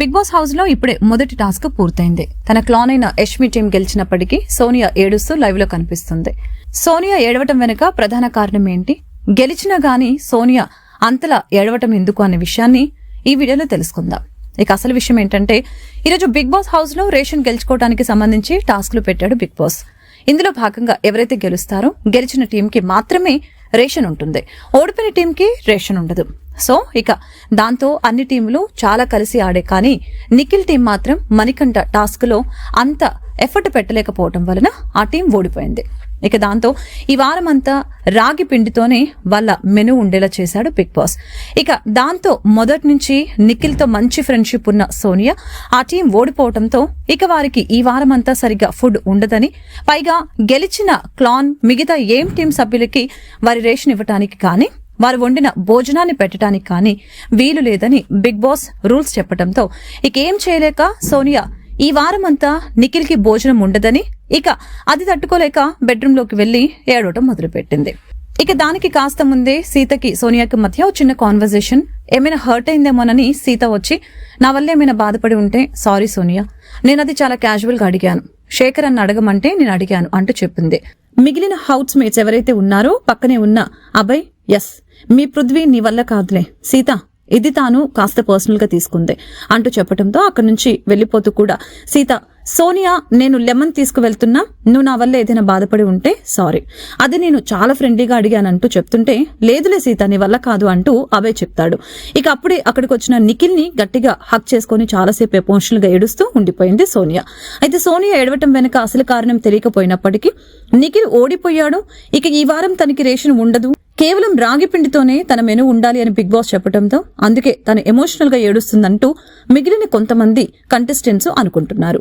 Big Boss హౌస్లో ఇప్పుడే మొదటి టాస్క్ పూర్తయింది. తన క్లాన్ అయిన యష్మి టీం గెలిచినప్పటికీ సోనియా ఏడుస్తూ లైవ్లో కనిపిస్తుంది. సోనియా ఏడవటం వెనుక ప్రధాన కారణం ఏంటి? గెలిచినా గాని సోనియా అంతలా ఏడవటం ఎందుకు అనే విషయాన్ని ఈ వీడియోలో తెలుసుకుందాం. ఇక అసలు విషయం ఏంటంటే ఈరోజు బిగ్ బాస్ హౌస్లో రేషన్ గెలుచుకోవడానికి సంబంధించి టాస్క్లు పెట్టాడు బిగ్ బాస్. ఇందులో భాగంగా ఎవరైతే గెలుస్తారో గెలిచిన టీంకి మాత్రమే రేషన్ ఉంటుంది. ఓడిపోయిన టీంకి రేషన్ ఉండదు. సో ఇక దాంతో అన్ని టీంలు చాలా కలిసి ఆడే కానీ నిఖిల్ టీం మాత్రం మణికంఠ టాస్క్లో అంత ఎఫర్ట్ పెట్టలేకపోవటం వలన ఆ టీం ఓడిపోయింది. ఇక దాంతో ఈ వారం అంతా రాగి పిండితోనే వాళ్ళ మెను ఉండేలా చేశాడు బిగ్ బాస్. ఇక దాంతో మొదటి నుంచి నిఖిల్తో మంచి ఫ్రెండ్షిప్ ఉన్న సోనియా ఆ టీం ఓడిపోవటంతో ఇక వారికి ఈ వారం అంతా సరిగ్గా ఫుడ్ ఉండదని పైగా గెలిచిన క్లాన్ మిగతా ఏం టీం సభ్యులకి వారి రేషన్ ఇవ్వటానికి కానీ వారు వండిన భోజనాన్ని పెట్టడానికి కానీ వీలు లేదని బిగ్ బాస్ రూల్స్ చెప్పడంతో ఇక ఏం చేయలేక సోనియా ఈ వారమంతా నిఖిల్కి భోజనం ఉండదని ఇక అది తట్టుకోలేక బెడ్రూమ్లోకి వెళ్ళి ఏడవటం మొదలుపెట్టింది. ఇక దానికి కాస్త ముందే సీతకి సోనియాకి మధ్య చిన్న కాన్వర్జేషన్ ఏమైనా హర్ట్ అయిందేమోనని సీత వచ్చి నా వల్ల ఏమైనా బాధపడి ఉంటే సారీ సోనియా నేను అది చాలా క్యాజువల్గా అడిగాను. శేఖర్ అన్న అడగమంటే నేను అడిగాను అంటూ చెప్పింది. మిగిలిన హౌస్ మేట్స్ ఎవరైతే ఉన్నారో పక్కనే ఉన్న అభయ్ ఎస్ మీ పృథ్వీ నీ వల్ల కాదులే. సీత ఇది తాను కాస్త పర్సనల్గా తీసుకుంది. అంటూ చెప్పడంతో అక్కడి నుంచి వెళ్ళిపోతూ కూడా సీత సోనియా నేను లెమన్ తీసుకువెళ్తున్నా నువ్వు నా వల్ల ఏదైనా బాధపడి ఉంటే సారీ. అది నేను చాలా ఫ్రెండ్లీగా అడిగానంటూ చెప్తుంటే లేదులే సీత నీ వల్ల కాదు అంటూ అభయ్ చెప్తాడు. ఇక అప్పుడే అక్కడికి వచ్చిన నిఖిల్ని గట్టిగా హక్ చేసుకుని చాలాసేపు ఎమోషనల్గా ఏడుస్తూ ఉండిపోయింది సోనియా. అయితే సోనియా ఏడవటం వెనుక అసలు కారణం తెలియకపోయినప్పటికీ నిఖిల్ ఓడిపోయాడు. ఇక ఈ వారం తనకి రేషన్ ఉండదు. కేవలం రాగి పిండితోనే తన మెను ఉండాలి అని బిగ్ బాస్ చెప్పడంతో అందుకే తను ఎమోషనల్గా ఏడుస్తుందంటూ మిగిలిన కొంతమంది కంటెస్టెంట్స్ అనుకుంటున్నారు.